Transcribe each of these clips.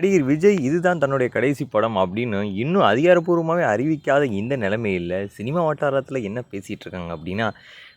நடிகர் விஜய் இதுதான் தன்னுடைய கடைசி படம் அப்படின்னு இன்னும் அதிகாரப்பூர்வமாகவே அறிவிக்காத இந்த நிலைமையில் சினிமா வட்டாரத்தில் என்ன பேசிகிட்டு இருக்காங்க அப்படின்னா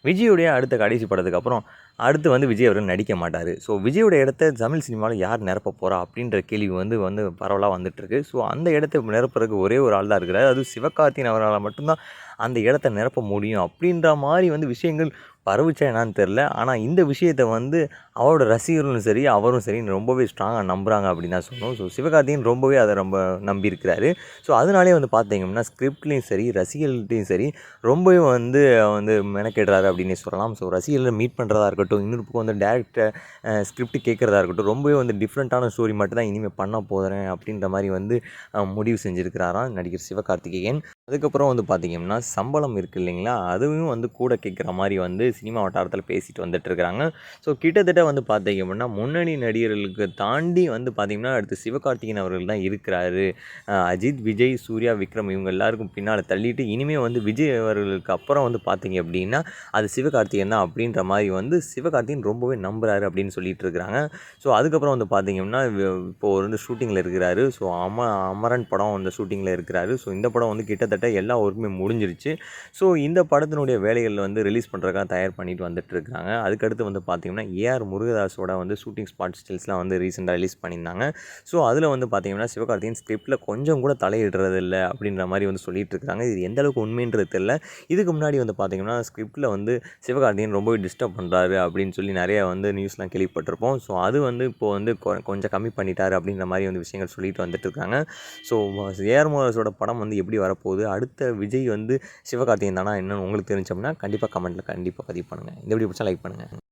விஜயுடைய அடுத்த கடைசி படத்துக்கு அப்புறம் அடுத்து வந்து விஜய் அவர்கள் நடிக்க மாட்டார். ஸோ விஜயோட இடத்த தமிழ் சினிமாவில் யார் நிரப்ப போகிறா அப்படின்ற கேள்வி வந்து வந்து பரவலாக வந்துட்டுருக்கு ஸோ அந்த இடத்த நிரப்புறதுக்கு ஒரே ஒரு ஆள் தான் இருக்கிறார். அதுவும் சிவகார்த்தியின் அவரால் மட்டும்தான் அந்த இடத்த நிரப்ப முடியும் அப்படின்ற மாதிரி வந்து விஷயங்கள் பரவுச்சா என்னான்னு தெரில ஆனால் இந்த விஷயத்தை வந்து அவரோட ரசிகர்களும் சரி அவரும் சரி ரொம்பவே ஸ்ட்ராங்காக நம்புகிறாங்க அப்படின்னு தான் சொல்லணும். ஸோ சிவகார்த்திகேயன் ரொம்பவே அதை ரொம்ப நம்பியிருக்கிறாரு. ஸோ அதனாலே வந்து பார்த்தீங்கன்னா ஸ்கிரிப்ட்லேயும் சரி ரசிகர்கள்ட்டையும் சரி ரொம்பவே வந்து வந்து மெனக்கெடுறாரு அப்படின்னு சொல்லலாம். ஸோ ரசிகர்களை மீட் பண்ணுறதா இருக்கட்டும் இன்னொரு பக்கம் வந்து டேரக்டர் ஸ்கிரிப்ட் கேட்குறதா இருக்கட்டும் ரொம்பவே வந்து டிஃப்ரெண்ட்டான ஸ்டோரி மட்டும் தான் இனிமேல் பண்ண போகிறேன் அப்படின்ற மாதிரி வந்து முடிவு செஞ்சுருக்கிறாராம் நடிகர் சிவகார்த்திகேயன். அதுக்கப்புறம் வந்து பார்த்தீங்கன்னா சம்பளம் இருக்குது இல்லைங்களா? அதுவும் வந்து கூட கேட்குற மாதிரி வந்து சினிமா வட்டாரத்தில் பேசிட்டு வந்துட்டு இருக்கிறாங்க ஸோ கிட்டத்தட்ட வந்து பார்த்தீங்க அப்படின்னா முன்னணி நடிகர்களுக்கு தாண்டி வந்து பார்த்தீங்கன்னா அடுத்து சிவகார்த்திகேயன் அவர்கள் தான் இருக்கிறாரு. அஜித் விஜய் சூர்யா விக்ரம் இவங்க எல்லாருக்கும் பின்னால் தள்ளிட்டு இனிமேல் வந்து விஜய் அவர்களுக்கு அப்புறம் வந்து பார்த்தீங்க அப்படின்னா அது சிவகார்த்திகேயன் தான் அப்படின்ற மாதிரி வந்து சிவகார்த்திகேயன் ரொம்பவே நம்புறாரு அப்படின்னு சொல்லிட்டு இருக்கிறாங்க ஸோ அதுக்கப்புறம் வந்து பார்த்தீங்கன்னா இப்போது வந்து ஷூட்டிங்கில் இருக்கிறாரு. ஸோ அம அமரன் படம் அந்த ஷூட்டிங்கில் இருக்கிறாரு. ஸோ இந்த படம் வந்து கிட்டத்தட்ட எல்லா ஒர்க்குமே முடிஞ்சிருச்சு. ஸோ இந்த படத்தினுடைய வேலைகள் வந்து ரிலீஸ் பண்ணுறதுக்காக தயார் பண்ணிட்டு வந்துட்டு இருக்காங்க அதுக்கடுத்து வந்து பார்த்தீங்கன்னா ஏஆர் முருகதாஸோட வந்து ஷூட்டிங் ஸ்பாட் ஸ்டில்ஸ்லாம் வந்து ரீசெண்டாக ரிலீஸ் பண்ணியிருந்தாங்க. ஸோ அதில் வந்து பார்த்தீங்கன்னா சிவகார்த்திகேயன் ஸ்கிரிப்டில் கொஞ்சம் கூட தலையிடுறது இல்லை அப்படின்ற மாதிரி வந்து சொல்லிட்டு இருக்காங்க இது எந்த அளவுக்கு உண்மைன்றது தெரியல. இதுக்கு முன்னாடி வந்து பார்த்தீங்கன்னா ஸ்கிரிப்டில் வந்து சிவகார்த்திகேயன் ரொம்பவே டிஸ்டர்ப் பண்ணுறாரு அப்படின்னு சொல்லி நிறைய வந்து நியூஸ்லாம் கேள்விப்பட்டிருப்போம். ஸோ அது வந்து இப்போ வந்து கொ- கொஞ்சம் கம்மி பண்ணிட்டார் அப்படின்ற மாதிரி வந்து விஷயங்கள் சொல்லிட்டு வந்துட்டு இருக்காங்க ஸோ ஏஆர் முருகதாஸோட படம் வந்து எப்படி வரப்போகுது? அடுத்த விஜய் வந்து சிவகார்த்திகன் தானா என்னன்னு உங்களுக்கு தெரிஞ்சோம்னா கண்டிப்பாக கமெண்ட்டில் கண்டிப்பாக பதிவு பண்ணுங்கள் இந்த வீடியோ பிடிச்சா லைக் பண்ணுங்கள்